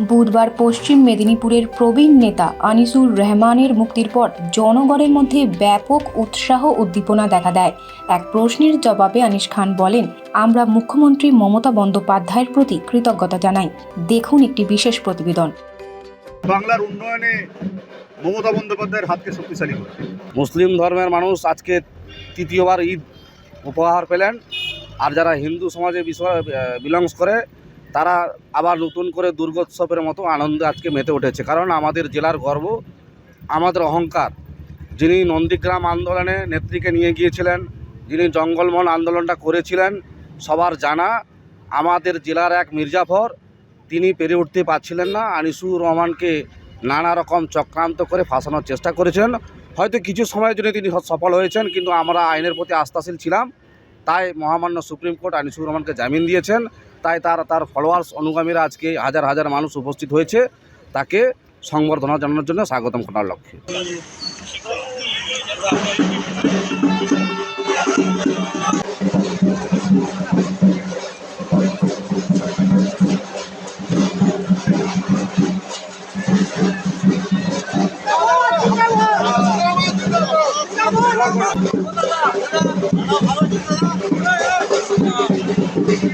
বুধবার পশ্চিম মেদিনীপুরের প্রবীণ নেতা আনিসুর রহমানের মুক্তির পর জনগণের মধ্যে ব্যাপক উৎসাহ উদ্দীপনা দেখা দেয়। এক প্রশ্নের জবাবে আনিস খান বলেন আমরা মুখ্যমন্ত্রী মমতা বন্দ্যোপাধ্যায়ের প্রতি কৃতজ্ঞতা জানাই। দেখুন একটি বিশেষ প্রতিবেদন। বাংলার উন্নয়নে মমতা বন্দ্যোপাধ্যায়ের হাতকে শক্তিশালী করে মুসলিম ধর্মের মানুষ আজকে তৃতীয়বার ঈদ উপহার পেলেন। আর যারা হিন্দু সমাজে বিষয় বিলংস করে তারা আবার নতুন করে দুর্গোৎসবের মতো আনন্দে আজকে মেতে উঠেছে। কারণ আমাদের জেলার গর্ব, আমাদের অহংকার। যিনি নন্দীগ্রাম আন্দোলনে নেত্রীকে নিয়ে গিয়েছিলেন, যিনি জঙ্গলমহল আন্দোলনটা করেছিলেন, সবার জানা আমাদের জেলার এক মির্জাফর, তিনি পেরে উঠতে পারছিলেন না। আনিসুর রহমানকে নানা রকম চক্রান্ত করে ফাঁসানোর চেষ্টা করেছেন। হয়তো কিছু সময়ের জন্য তিনি সফল হয়েছেন, কিন্তু আমরা আইনের প্রতি আস্থাশীল ছিলাম। তাই মহামান্য সুপ্রিম কোর্ট আনিসুর রহমানকে জামিন দিয়েছেন তাই তার তার ফলোয়ার্স অনুগামীরা আজকে হাজার হাজার মানুষ উপস্থিত হয়েছে তাকে সংবর্ধনা জানানোর জন্য স্বাগতম করার লক্ষ্যে